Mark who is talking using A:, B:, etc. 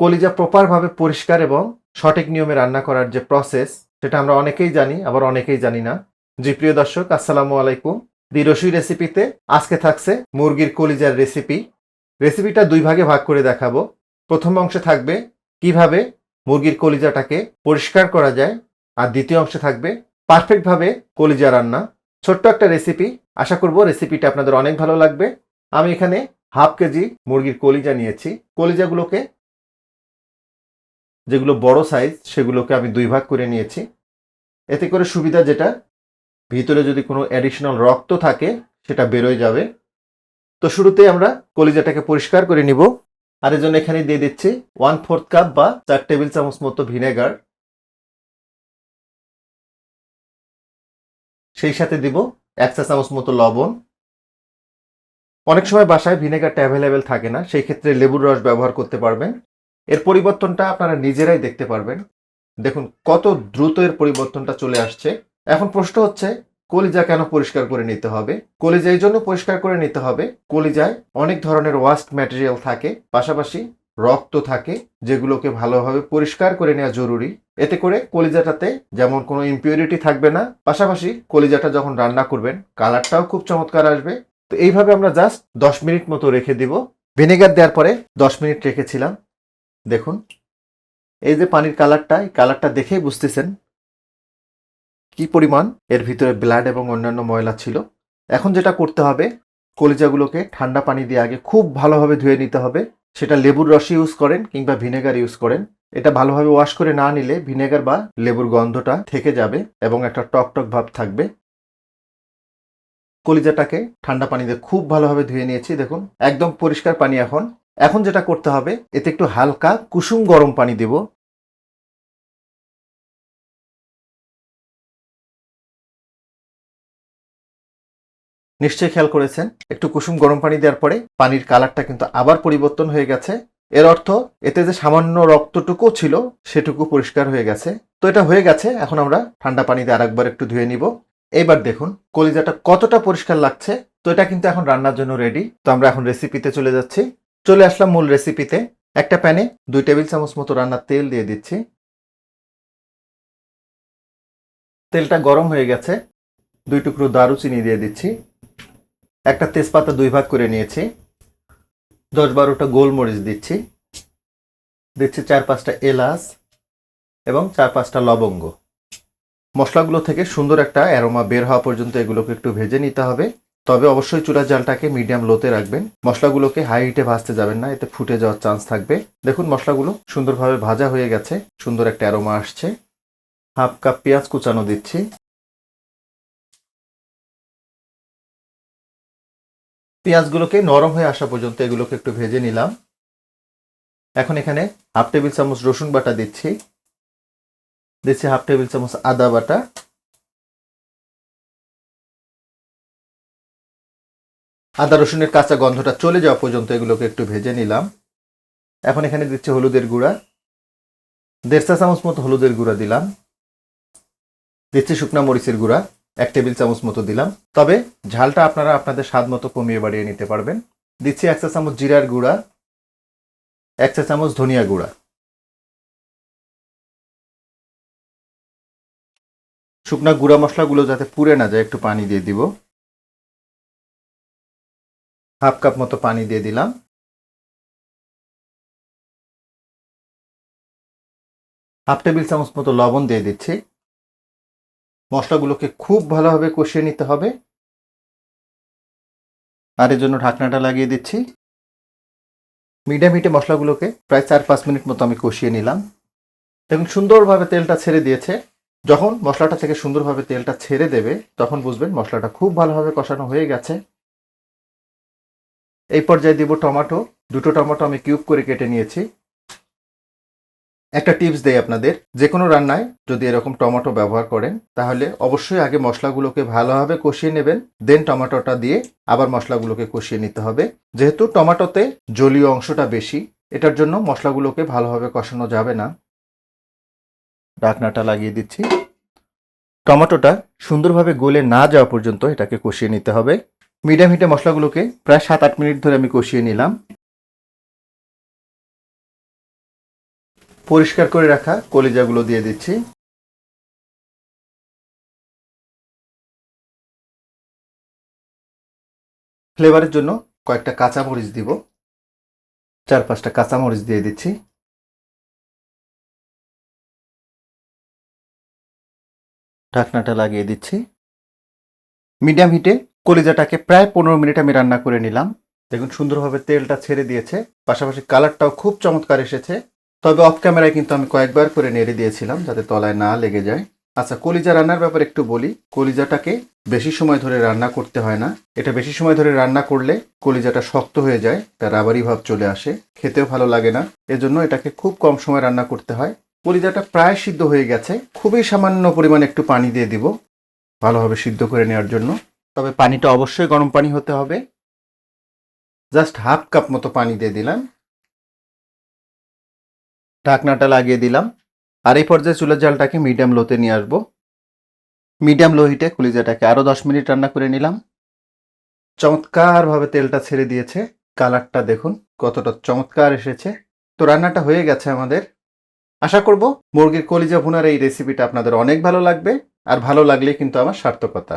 A: কলিজা প্রপারভাবে পরিষ্কার এবং সঠিক নিয়মে রান্না করার যে প্রসেস সেটা আমরা অনেকেই জানি, আবার অনেকেই জানি না। জি, প্রিয় দর্শক, আসসালামু আলাইকুম। দি রসুই রেসিপিতে আজকে থাকছে মুরগির কলিজার রেসিপি রেসিপিটা দুই ভাগে ভাগ করে দেখাবো। প্রথম অংশে থাকবে কীভাবে মুরগির কলিজাটাকে পরিষ্কার করা যায়, আর দ্বিতীয় অংশে থাকবে পারফেক্টভাবে কলিজা রান্না। ছোট্ট একটা রেসিপি আশা করব রেসিপিটা আপনাদের অনেক ভালো লাগবে। আমি এখানে হাফ কেজি মুরগির কলিজা নিয়েছি। কলিজাগুলোকে যেগুলো বড় সাইজ সেগুলোকে আমি দুই ভাগ করে নিয়েছি। এতে করে সুবিধা যেটা, ভিতরে যদি কোনো অ্যাডিশনাল রক্ত থাকে, সেটা বেরোয় যাবে। তো শুরুতে আমরা কলিজাটাকে পরিষ্কার করে নিব। আর এর জন্য এখানে দিয়ে দিচ্ছি ওয়ান ফোর্থ কাপ বা চার টেবিল চামচ মতো ভিনেগার সেই সাথে দিব এক চা চামচ মতো লবণ। অনেক সময় বাসায় ভিনেগারটা অ্যাভেলেবেল থাকে না, সেই ক্ষেত্রে লেবুর রস ব্যবহার করতে পারবেন। এর পরিবর্তনটা আপনারা নিজেরাই দেখতে পারবেন। দেখুন, কত দ্রুত এর পরিবর্তনটা চলে আসছে। এখন প্রশ্ন হচ্ছে, কলিজা কেন পরিষ্কার করে নিতে হবে? কলিজা এই জন্য পরিষ্কার করে নিতে হবে, কলিজায় অনেক ধরনের ওয়াস্ট ম্যাটেরিয়াল থাকে, পাশাপাশি রক্ত থাকে, যেগুলোকে ভালোভাবে পরিষ্কার করে নেওয়া জরুরি। এতে করে কলিজাটাতে যেমন কোনো ইম্পিউরিটি থাকবে না, পাশাপাশি কলিজাটা যখন রান্না করবেন, কালারটাও খুব চমৎকার আসবে। তো এইভাবে আমরা জাস্ট দশ মিনিট মতো রেখে দিব। ভিনেগার দেওয়ার পরে দশ মিনিট রেখেছিলাম। দেখুন, এই যে পানির কালারটা, এই কালারটা দেখেই বুঝতেছেন কি পরিমাণ। এর ভিতরে ব্লাড এবং অন্যান্য ময়লা ছিল। এখন যেটা করতে হবে, কলিজাগুলোকে ঠান্ডা পানি দিয়ে আগে খুব ভালোভাবে ধুয়ে নিতে হবে। সেটা লেবুর রস ইউজ করেন কিংবা ভিনেগার ইউজ করেন। এটা ভালোভাবে ওয়াশ করে না নিলে ভিনেগার বা লেবুর গন্ধটা থেকে যাবে এবং একটা টক টক ভাব থাকবে। কলিজাটাকে ঠান্ডা পানিতে খুব ভালোভাবে ধুয়ে নিয়েছি। দেখুন, একদম পরিষ্কার পানি এখন। এখন যেটা করতে হবে, এতে একটু হালকা কুসুম গরম পানি দেব। নিশ্চয়ই খেয়াল করেছেন, একটু কুসুম গরম পানি দেওয়ার পরে পানির কালারটা কিন্তু আবার পরিবর্তন হয়ে গেছে। এর অর্থ, এতে যে সামান্য রক্তটুকু ছিল, সেটুকু পরিষ্কার হয়ে গেছে। তো এটা হয়ে গেছে, এখন আমরা ঠান্ডা পানিতে আরেকবার একটু ধুয়ে নিব। এইবার দেখুন, কলিজাটা কতটা পরিষ্কার লাগছে, তো এটা কিন্তু এখন রান্নার জন্য রেডি তো আমরা এখন রেসিপিতে চলে যাচ্ছি। চলে আসলাম মূল রেসিপিতে একটা প্যানে দুই টেবিল চামচ মতো রান্নার তেল দিয়ে দিচ্ছি। তেলটা গরম হয়ে গেছে। দুই টুকরো দারুচিনি দিয়ে দিচ্ছি। একটা তেজপাতা দুই ভাগ করে নিয়েছি। দশ বারোটা গোলমরিচ দিচ্ছি। দিচ্ছি চার পাঁচটা এলাচ এবং চার পাঁচটা লবঙ্গ। মশলাগুলো থেকে সুন্দর একটা অ্যারোমা বের হওয়া পর্যন্ত এগুলোকে একটু ভেজে নিতে হবে। তবে অবশ্যই চুলার জালটাকে মিডিয়াম লোতে রাখবেন। মশলাগুলোকে হাই হিটে ভাজতে যাবেন না, এতে ফুটে যাওয়ার চান্স থাকবে। দেখুন মশলাগুলো সুন্দরভাবে ভাজা হয়ে গেছে, সুন্দর একটা অ্যারোমা আসছে। হাফ কাপ পেঁয়াজ কুচানো দিচ্ছি। পেঁয়াজগুলোকে নরম হয়ে আসা পর্যন্ত এগুলোকে একটু ভেজে নিলাম। এখন এখানে হাফ টেবিল চামচ রসুন বাটা দিচ্ছি। দিচ্ছি হাফ টেবিল চামচ আদা বাটা। আদা রসুনের কাঁচা গন্ধটা চলে যাওয়া পর্যন্ত এগুলোকে একটু ভেজে নিলাম। এখন এখানে দিচ্ছি হলুদের গুঁড়া। দেড় চা চামচ মতো হলুদের গুঁড়া দিলাম। দিচ্ছি শুকনা মরিচের গুঁড়া, এক টেবিল চামচ মতো দিলাম। তবে ঝালটা আপনারা আপনাদের স্বাদ মতো কমিয়ে বাড়িয়ে নিতে পারবেন। দিচ্ছি এক চা চামচ জিরার গুঁড়া, এক চা চামচ ধনিয়া গুঁড়া। শুকনা গুঁড়া মশলাগুলো যাতে পুড়ে না যায়, একটু পানি দিয়ে দিব। হাফ কাপ মতো পানি দিয়ে দিলাম। হাফ টেবিল চামচ মতো লবণ দিয়ে দিচ্ছি। মশলাগুলোকে খুব ভালোভাবে কষিয়ে নিতে হবে। আর এর জন্য ঢাকনাটা লাগিয়ে দিচ্ছি। মিডিয়াম হিটে মশলাগুলোকে প্রায় চার পাঁচ মিনিট মতো আমি কষিয়ে নিলাম। দেখুন, সুন্দরভাবে তেলটা ছেড়ে দিয়েছে। যখন মশলাটা থেকে সুন্দরভাবে তেলটা ছেড়ে দেবে, তখন বুঝবেন মশলাটা খুব ভালোভাবে কষানো হয়ে গেছে। এই পর্যায়ে দিব টমাটো। দুটো টমাটো আমি কিউব করে কেটে নিয়েছি। একটা টিপস দেই আপনাদের যে কোনো রান্নায় যদি এরকম টমেটো ব্যবহার করেন, তাহলে অবশ্যই আগে মশলাগুলোকে ভালোভাবে কষিয়ে নেবেন, দেন টমেটোটা দিয়ে আবার মশলাগুলোকে কষিয়ে নিতে হবে। যেহেতু টমেটোতে জলীয় অংশটা বেশি, এটার জন্য মশলাগুলোকে ভালোভাবে কষানো যাবে না। ডাকনাটা লাগিয়ে দিচ্ছি। টমেটোটা সুন্দরভাবে গলে না যাওয়া পর্যন্ত এটাকে কষিয়ে নিতে হবে। মিডিয়াম হিটে মশলাগুলোকে প্রায় সাত, আট মিনিট ধরে আমি কষিয়ে নিলাম। পরিষ্কার করে রাখা কলিজাগুলো দিয়ে দিচ্ছি। ফ্লেভারের জন্য কয়েকটা কাঁচামরিচ দিব। চার, পাঁচটা কাঁচামরিচ দিয়ে দিচ্ছি। ঢাকনাটা লাগিয়ে দিচ্ছি। মিডিয়াম হিটে কলিজাটাকে প্রায় পনেরো মিনিট আমি রান্না করে নিলাম। দেখুন, সুন্দরভাবে তেলটা ছেড়ে দিয়েছে। পাশাপাশি কালারটাও খুব চমৎকার এসেছে। তবে অফ ক্যামেরায় কিন্তু আমি কয়েকবার করে নেড়ে দিয়েছিলাম যাতে তলায় না লেগে যায়। আচ্ছা কলিজা রান্নার ব্যাপারে একটু বলি। কলিজাটাকে বেশি সময় ধরে রান্না করতে হয় না। এটা বেশি সময় ধরে রান্না করলে কলিজাটা শক্ত হয়ে যায়, তার রাবারি ভাব চলে আসে। খেতেও ভালো লাগে না। এজন্য এটাকে খুব কম সময় রান্না করতে হয়। কলিজাটা প্রায় সিদ্ধ হয়ে গেছে। খুবই সামান্য পরিমাণে একটু পানি দিয়ে দিব। ভালোভাবে সিদ্ধ করে নেওয়ার জন্য। তবে পানিটা অবশ্যই গরম পানি হতে হবে। জাস্ট হাফ কাপ মতো পানি দিয়ে দিলাম। ঢাকনাটা লাগিয়ে দিলাম। আর এই পর্যায়ে চুলার জালটাকে মিডিয়াম লোতে নিয়ে আসব। মিডিয়াম লো হিটে কলিজাটাকে আরও দশ মিনিট রান্না করে নিলাম। চমৎকারভাবে তেলটা ছেড়ে দিয়েছে। কালারটা দেখুন, কতটা চমৎকার এসেছে। তো রান্নাটা হয়ে গেছে আমাদের। আশা করব মুরগির কলিজা ভুনার এই রেসিপিটা আপনাদের অনেক ভালো লাগবে। আর ভালো লাগলে কিন্তু আমার সার্থকতা।